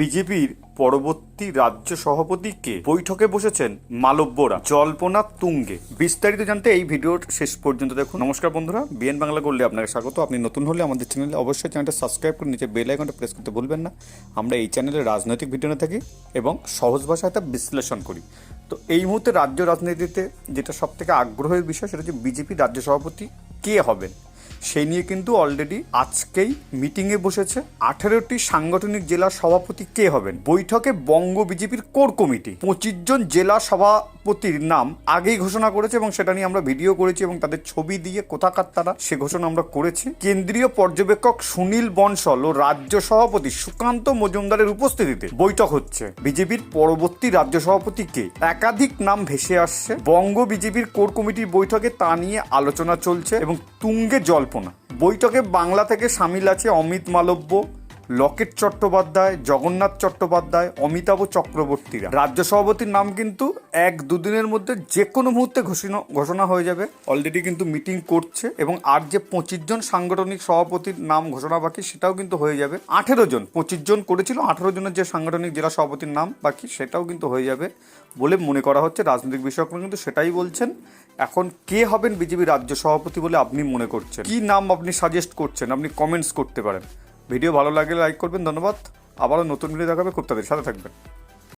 বিজেপির পরবর্তী রাজ্য সভাপতি কে বৈঠকে বসেছেন মালব্যরা জল্পনা তুঙ্গে। বিস্তারিত জানতে এই ভিডিওর শেষ পর্যন্ত দেখুন। নমস্কার বন্ধুরা, বিএন বাংলা করলে আপনাকে স্বাগত। আপনি নতুন হলে আমাদের চ্যানেলে অবশ্যই চ্যানেলটা সাবস্ক্রাইব করে নিচে বেল আইকনটা প্রেস করতে ভুলবেন না। আমরা এই চ্যানেলে রাজনৈতিক ভিডিও নিয়ে থাকি এবং সহজ ভাষায় তা বিশ্লেষণ করি। তো এই মুহূর্তে রাজ্য রাজনীতিতে যেটা সব থেকে আগ্রহের বিষয় সেটা হচ্ছে বিজেপি রাজ্য সভাপতি কে হবেন? সেই নিয়ে কিন্তু অলরেডি আজকেই মিটিংয়ে বসেছে আঠেরোটি সাংগঠনিক জেলা সভাপতি কে হবেন? বৈঠকে বঙ্গ বিজেপির কোর কমিটি। পঁচিশ জন জেলা সভাপতির নাম আগেই ঘোষণা করেছে এবং সেটা নিয়ে আমরা ভিডিও করেছি এবং তাদের ছবি দিয়ে কোথাকার তারা সে ঘোষণা আমরা করেছি। কেন্দ্রীয় পর্যবেক্ষক সুনীল বনসল ও রাজ্য সভাপতি সুকান্ত মজুমদারের উপস্থিতিতে বৈঠক হচ্ছে। বিজেপির পরবর্তী রাজ্য সভাপতি কে? একাধিক নাম ভেসে আসছে। বঙ্গ বিজেপির কোর কমিটির বৈঠকে তা নিয়ে আলোচনা চলছে এবং তুঙ্গে জল্পনা বৈঠকে বাংলা থেকে সামিল আছে অমিত মালব্য। লকেট চট্টোপাধ্যায়, জগন্নাথ চট্টোপাধ্যায়, অমিতাভ চক্রবর্তীরা। রাজ্য সভাপতির নাম কিন্তু এক দুদিনের মধ্যে যে কোনো মুহূর্তে ঘোষণা ঘোষণা হয়ে যাবে। অলরেডি কিন্তু মিটিং করছে এবং আর যে পঁচিশ জন সাংগঠনিক সভাপতির নাম ঘোষণা বাকি, সেটাও কিন্তু হয়ে যাবে। আঠেরো জন, পঁচিশ জন করেছিল, আঠেরো জনের যে সাংগঠনিক জেলা সভাপতির নাম বাকি, সেটাও কিন্তু হয়ে যাবে বলে মনে করা হচ্ছে। রাজনৈতিক বিষয়করা কিন্তু সেটাই বলছেন। এখন কে হবেন বিজেপি রাজ্য সভাপতি বলে আপনি মনে করছেন? কি নাম আপনি সাজেস্ট করছেন? আপনি কমেন্টস করতে পারেন। ভিডিও ভালো লাগলে লাইক করবেন ধন্যবাদ। আবারও নতুন ভিডিও দেখাবে খুব তাদের সাথে থাকবেন।